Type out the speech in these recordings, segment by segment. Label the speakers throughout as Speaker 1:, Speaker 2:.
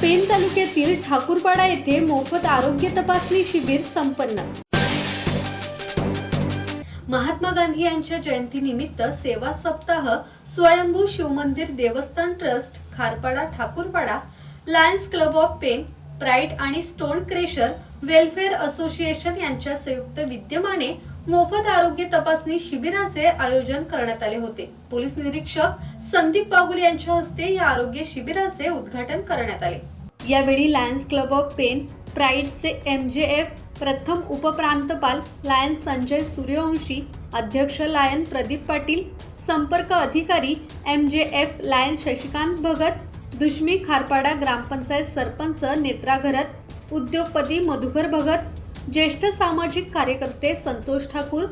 Speaker 1: Pen तालुक्यातील ठाकूरपाडा येथे मोफत आरोग्य तपासणी शिबिर संपन्न. महात्मा गांधी यांच्या जयंतीनिमित्त सेवा सप्ताह स्वयंभू शिवमंदिर देवस्थान trust Kharpada Thakurpada lions club of Pen pride आणि स्टोन क्रेशर वेलफेअर असोसिएशन यांच्या संयुक्त विद्यमाने मोफत आरोग्य तपासणी शिबिराचे आयोजन करण्यात आले होते. पोलीस निरीक्षक संदीप बागुल यांच्या हस्ते या आरोग्य शिबिराचे उद्घाटन करण्यात आले. यावेळी लायन्स क्लब ऑफ पेन प्राईडचे एम जे एफ प्रथम उपप्रांतपाल लायन संजय सूर्यवंशी अध्यक्ष लायन प्रदीप पाटील संपर्क अधिकारी M J F lion Shashikant Bhagat Dushmi Kharpada gram panchayat sarpanch Netra Gharat उद्योगपती मधुकर भगत ज्येष्ठ सामाजिक कार्यकर्ते संतोष ठाकूर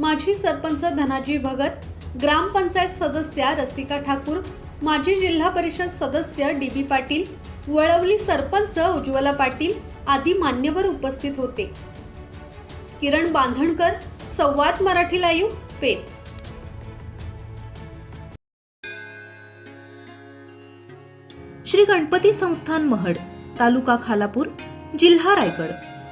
Speaker 1: माजी सरपंच धनाजी भगत ग्रामपंचायत सदस्या रसिका ठाकूर माजी जिल्हा परिषद सदस्य डी बी पाटील वळवली सरपंच उज्ज्वला पाटील आदी मान्यवर उपस्थित होते. किरण बांधणकर संवाद मराठी लाईव्ह पेन
Speaker 2: श्री गणपती संस्थान महड तालुका खालापूर जिल्हा रायगड.